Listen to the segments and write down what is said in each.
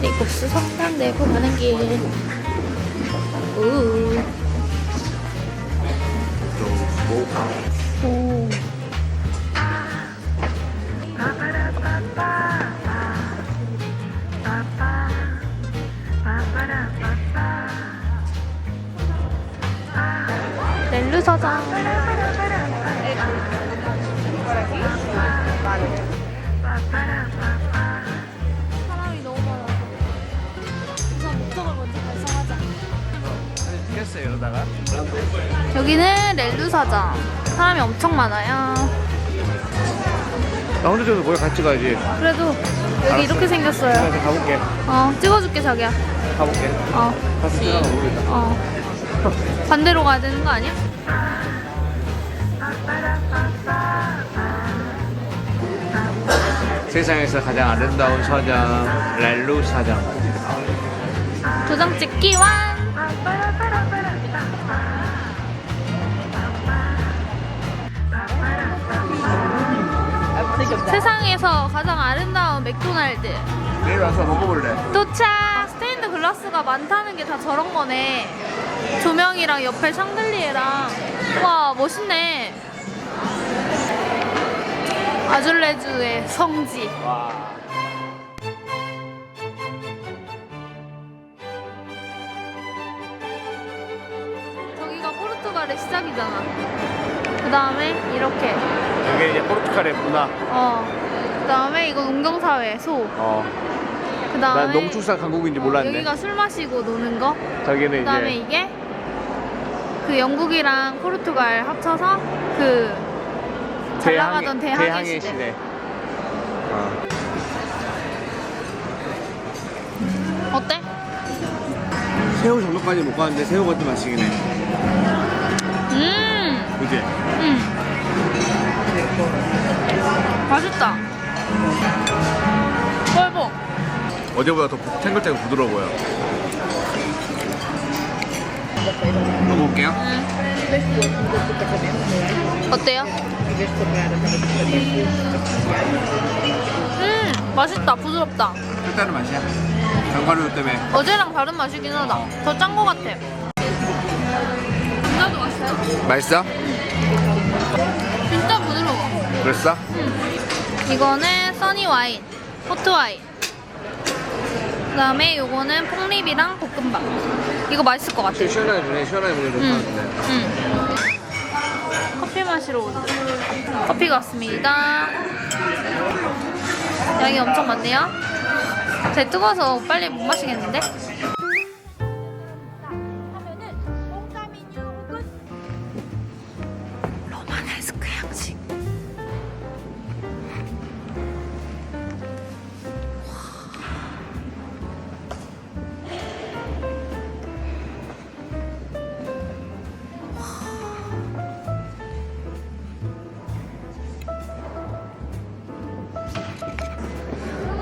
메리코스 성당 내부 가는 길. 우. 오. 렐루 서장. 이러다가 여기는 렐루 사장. 사람이 엄청 많아요. 나 혼자 저도 뭐에 같이 가야지 그래도 여기 이렇게 생겼어요. 내가 가볼게 어, 찍어줄게 자기야. 가볼게 어, 가서 들어가 모르겠다 어. 반대로 가야 되는 거 아니야? 세상에서 가장 아름다운 사장 렐루 사장 도장 찍기 완. 세상에서 가장 아름다운 맥도날드 내일 와서 먹어볼래 도착! 스테인드 글라스가 많다는 게 다 저런 거네. 조명이랑 옆에 샹들리에랑. 와, 멋있네. 아줄레주의 성지. 와 포르투갈의 시작이잖아. 그 다음에 이렇게. 이게 이제 포르투갈의 문화 어. 그 다음에 이건 운경사회, 소. 어. 그난 다음에. 농축산 강국인지 몰랐네 여기가 술 마시고 노는 거. 저기는 그 다음에 이제 이게 그 영국이랑 포르투갈 합쳐서 그 잘 나가던 대항해, 대항해 시대. 시대 어. 어때? 새우 정도까지 못 가는데 새우 같은 맛이긴 해 음, 그지? 음. 맛있다. 뻘보. 어제보다 더 부- 탱글탱글 부드러워 보여 먹어볼게요 어때요? 음, 맛있다. 부드럽다. 색다른 맛이야 견과류 때문에 어제랑 다른 맛이긴 하다. 더 짠 거 같아. 맛있어? 진짜 부드러워. 그랬어? 이거는 써니 와인, 포트 와인. 그다음에 요거는 폭립이랑 볶음밥. 이거 맛있을 것 같아. 시원하게 주네 시원하게 먹는 좀 응. 좋았는데 응. 커피 마시러 오자. 커피가 왔습니다. 양이 엄청 많네요. 제 뜨거워서 빨리 못 마시겠는데?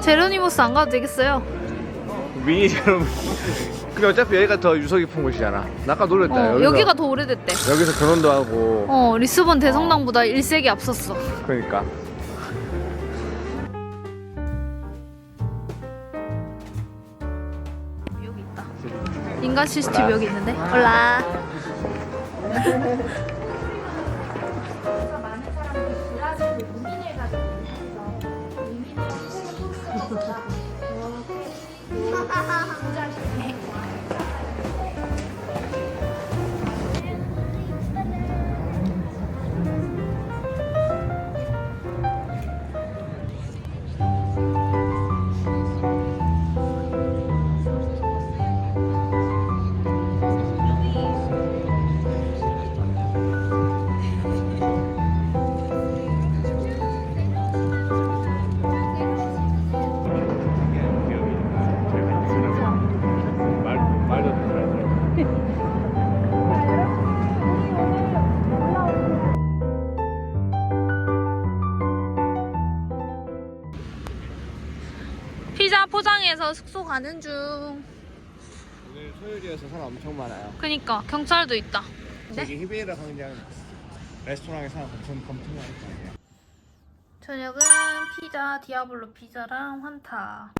제로니모스 안 가도 되겠어요. 미니처럼 근데 어차피 여기가 더 유서 깊은 곳이잖아 나 아까 놀랬다 어, 여기서, 여기가 더 오래됐대. 여기서 결혼도 하고 어, 리스본 대성당보다 1세기 앞섰어. 그러니까 여기 있다. 인간 CCTV 여기 있는데? 올라. 포장해서 숙소 가는 중. 오늘 토요일이어서 사람 엄청 많아요 그니까 경찰도 있다. 네? 저기 히베이라 광장 레스토랑에 사람 엄청 엄청 많을 거 아니야 저녁은 피자 디아블로 피자랑 환타.